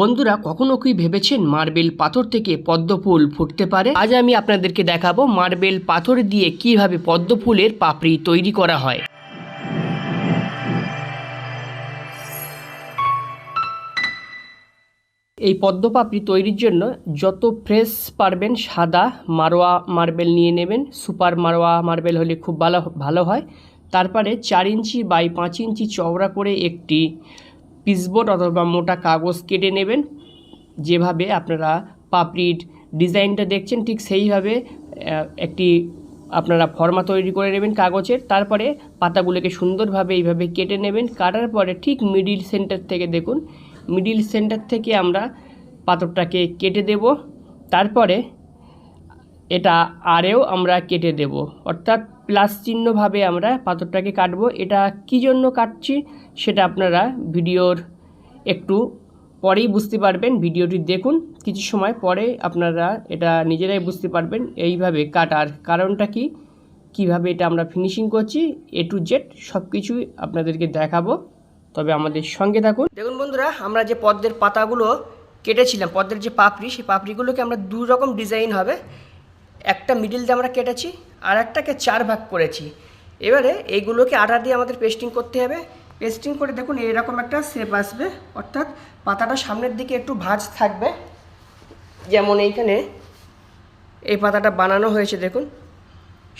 বন্ধুরা কখনো কি ভেবেছেন মার্বেল পাথর থেকে পদ্ম ফুল ফুটতে পারে? আজ আমি আপনাদেরকে দেখাবো মার্বেল পাথর দিয়ে কীভাবে পদ্ম ফুলের পাপড়ি তৈরি করা হয়। এই পদ্ম পাপড়ি তৈরির জন্য যত ফ্রেশ পারবেন, সাদা মারোয়া মার্বেল নিয়ে নেবেন। সুপার মারোয়া মার্বেল হলে খুব ভালো ভালো হয়। তারপরে চার ইঞ্চি বাই পাঁচ ইঞ্চি চওড়া করে একটি পিসবোর্ড অথবা মোটা কাগজ কেটে নেবেন। যেভাবে আপনারা পাপড়ির ডিজাইনটা দেখছেন, ঠিক সেইভাবে একটি আপনারা ফর্মা তৈরি করে নেবেন কাগজের। তারপরে পাতাগুলোকে সুন্দরভাবে এইভাবে কেটে নেবেন। কাটার পরে ঠিক মিডিল সেন্টার থেকে দেখুন, মিডিল সেন্টার থেকে আমরা পাথরটাকে কেটে দেব। তারপরে এটা আরেও আমরা কেটে দেব। অর্থাৎ প্লাস চিহ্নভাবে আমরা পাথরটাকে কাটবো। এটা কী জন্য কাটছি সেটা আপনারা ভিডিওর একটু পরেই বুঝতে পারবেন। ভিডিওটি দেখুন, কিছু সময় পরে আপনারা এটা নিজেরাই বুঝতে পারবেন এইভাবে কাটার কারণটা কি, কীভাবে এটা আমরা ফিনিশিং করছি এ টু জেড সব কিছুই আপনাদেরকে দেখাবো। তবে আমাদের সঙ্গে থাকুন। দেখুন বন্ধুরা, আমরা যে পদ্মের পাতাগুলো কেটেছিলাম পদ্মের যে পাপড়ি, সেই পাপড়িগুলোকে আমরা দু রকম ডিজাইন হবে। একটা মিডিল দিয়ে আমরা কেটেছি, আর একটাকে চার ভাগ করেছি। এবারে এইগুলোকে আটা দিয়ে আমাদের পেস্টিং করতে হবে। পেস্টিং করে দেখুন এরকম একটা শেপ আসবে। অর্থাৎ পাতাটা সামনের দিকে একটু ভাঁজ থাকবে। যেমন এইখানে এই পাতাটা বানানো হয়েছে, দেখুন।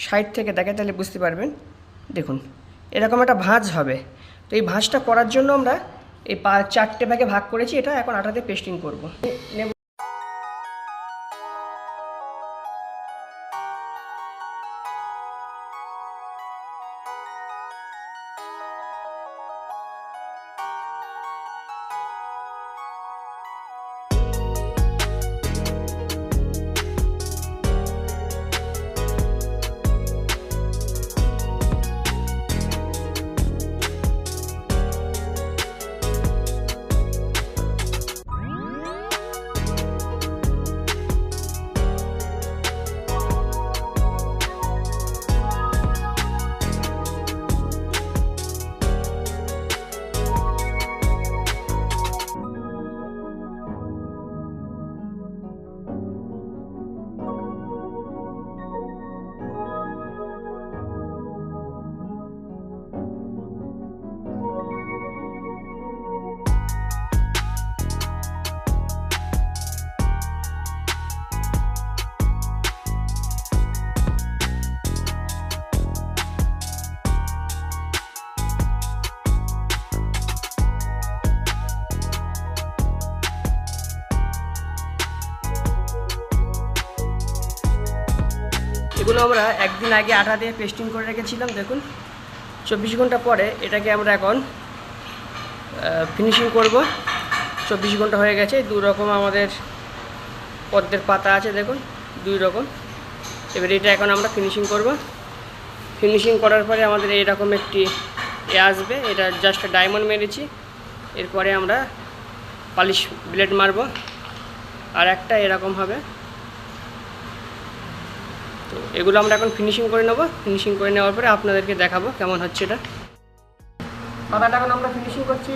সাইড থেকে দেখে তাহলে বুঝতে পারবেন। দেখুন, এরকম একটা ভাঁজ হবে। তো এই ভাঁজটা করার জন্য আমরা এই চারটে ভাগে ভাগ করেছি। এটা এখন আটাতে পেস্টিং করব। এগুলো আমরা একদিন আগে আটা দিয়ে পেস্টিং করে রেখেছিলাম, দেখুন। চব্বিশ ঘণ্টা পরে এটাকে আমরা এখন ফিনিশিং করব। চব্বিশ ঘণ্টা হয়ে গেছে, দু রকম আমাদের পদ্মের পাতা আছে, দেখুন, দুই রকম। এবার এটা এখন আমরা ফিনিশিং করব। ফিনিশিং করার পরে আমাদের এইরকম একটি এ আসবে, এটা জাস্ট ডায়মন্ড মেরেছি। এরপরে আমরা পালিশ ব্লেড মারবো। আর একটা এরকম হবে। তো এগুলো আমরা এখন ফিনিশিং করে নেব। ফিনিশিং করে নেওয়ার পরে আপনাদেরকে দেখাবো কেমন হচ্ছে এটা। পাতাটা এখন আমরা ফিনিশিং করছি।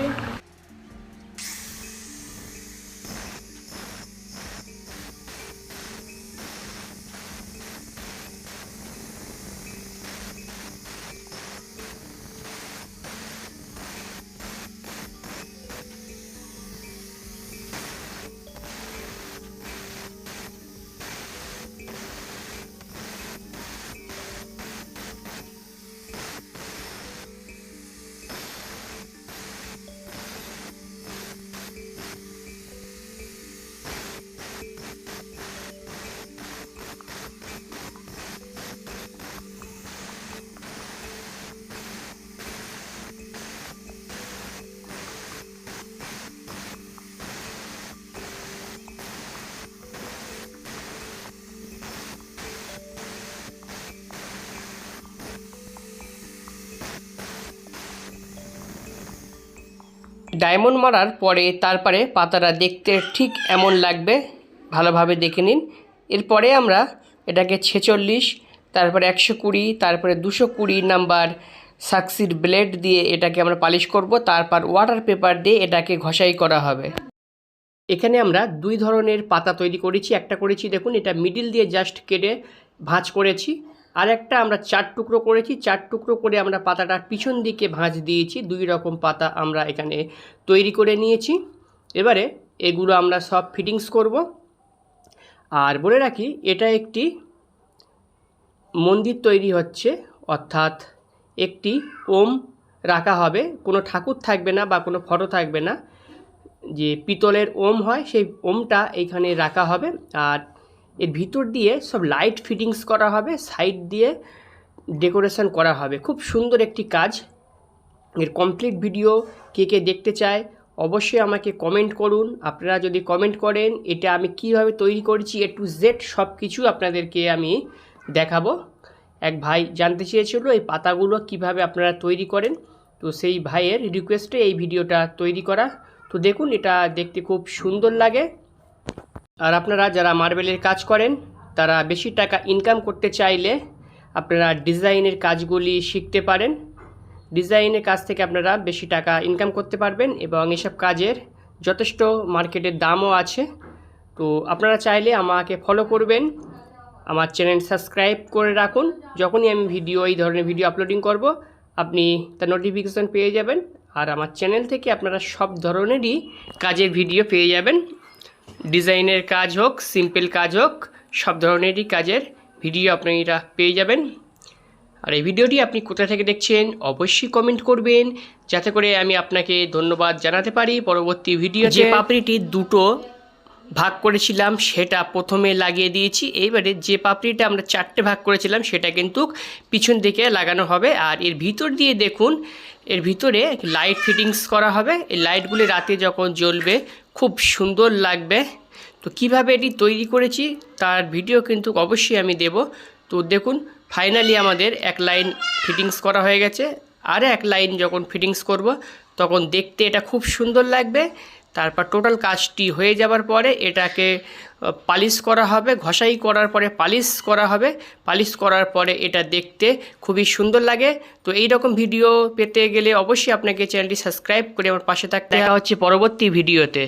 ডায়মন্ড মারার পরে তারপরে পাতাটা দেখতে ঠিক এমন লাগবে। ভালোভাবে দেখে নিন। এরপরে আমরা এটাকে ছেচল্লিশ, তারপরে একশো কুড়ি, তারপরে দুশো কুড়ি নাম্বার সাকসিড ব্লেড দিয়ে এটাকে আমরা পালিশ করব। তারপর ওয়াটার পেপার দিয়ে এটাকে ঘষাই করা হবে। এখানে আমরা দুই ধরনের পাতা তৈরি করেছি। একটা করেছি দেখুন, এটা মিডিল দিয়ে জাস্ট কেটে ভাঁজ করেছি। আর একটা আমরা চার টুকরো করেছি, চার টুকরো করে আমরা পাতাটার পিছন দিকে ভাঁজ দিয়েছি, দুই রকম পাতা আমরা এখানে তৈরি করে নিয়েছি। এবারে এগুলো আমরা সব ফিটিংস করব। আর বলে রাখি, এটা একটি মন্দির তৈরি হচ্ছে, অর্থাৎ একটি ওম রাখা হবে। কোনো ঠাকুর থাকবে না বা কোনো ফটো থাকবে না। যে পিতলের ওম হয়, সেই ওমটা এইখানে রাখা হবে। আর এর ভিতর দিয়ে সব লাইট ফিটিংস করা হবে সাইড দিয়ে ডেকোরেশন করা হবে। খুব সুন্দর একটি কাজ। এর কমপ্লিট ভিডিও কে কে দেখতে চায়, অবশ্যই আমাকে কমেন্ট করুন। আপনারা যদি কমেন্ট করেন, এটা আমি কীভাবে তৈরি করেছি এ টু জেড সব কিছু আপনাদেরকে আমি দেখাবো। এক ভাই জানতে চেয়েছিল, এই পাতাগুলো কীভাবে আপনারা তৈরি করেন? তো সেই ভাইয়ের রিকোয়েস্টে এই ভিডিওটা তৈরি করা। তো দেখুন, এটা দেখতে খুব সুন্দর লাগে। আর আপনারা যারা মার্বেলের কাজ করেন, তারা বেশি টাকা ইনকাম করতে চাইলে আপনারা ডিজাইনের কাজগুলি শিখতে পারেন। ডিজাইনের কাজ থেকে আপনারা বেশি টাকা ইনকাম করতে পারবেন এবং এসব কাজের যথেষ্ট মার্কেটের দামও আছে। তো আপনারা চাইলে আমাকে ফলো করবেন, আমার চ্যানেল সাবস্ক্রাইব করে রাখুন। যখনই আমি ভিডিও এই ধরনের ভিডিও আপলোডিং করব, আপনি তার নোটিফিকেশান পেয়ে যাবেন। আর আমার চ্যানেল থেকে আপনারা সব ধরনেরই কাজের ভিডিও পেয়ে যাবেন। ডিজাইনের কাজ হোক সিম্পল কাজ হোক, সব ধরনেরই কাজের ভিডিও আপনারা পেয়ে যাবেন। আর এই ভিডিওটি আপনি কোথা থেকে দেখছেন, অবশ্যই কমেন্ট করবেন, যাতে করে আমি আপনাকে ধন্যবাদ জানাতে পারি পরবর্তী ভিডিও যে পাপড়িটি দুটো ভাগ করেছিলাম, সেটা প্রথমে লাগিয়ে দিয়েছি। এইবারে যে পাপড়িটা আমরা চারটে ভাগ করেছিলাম, সেটা কিন্তু পিছন দিকে লাগানো হবে। আর এর ভিতর দিয়ে দেখুন, এর ভিতরে লাইট ফিটিংস করা হবে। এই লাইটগুলি রাতে যখন জ্বলবে খুব সুন্দর লাগবে। তো কীভাবে এটি তৈরি করেছি তার ভিডিও কিন্তু অবশ্যই আমি দেব। তো দেখুন ফাইনালি আমাদের এক লাইন ফিটিংস করা হয়ে গেছে। আর এক লাইন যখন ফিটিংস করব তখন দেখতে এটা খুব সুন্দর লাগবে। তারপর টোটাল কাজটি হয়ে যাবার পরে এটাকে পালিশ করা হবে ঘষাই করার পরে পালিশ করা হবে। পালিশ করার পরে এটা দেখতে খুবই সুন্দর লাগে। তো এই রকম ভিডিও পেতে গেলে অবশ্যই আপনাকে চ্যানেলটি সাবস্ক্রাইব করে আমার পাশে থাকতে দেখা হচ্ছে পরবর্তী ভিডিওতে।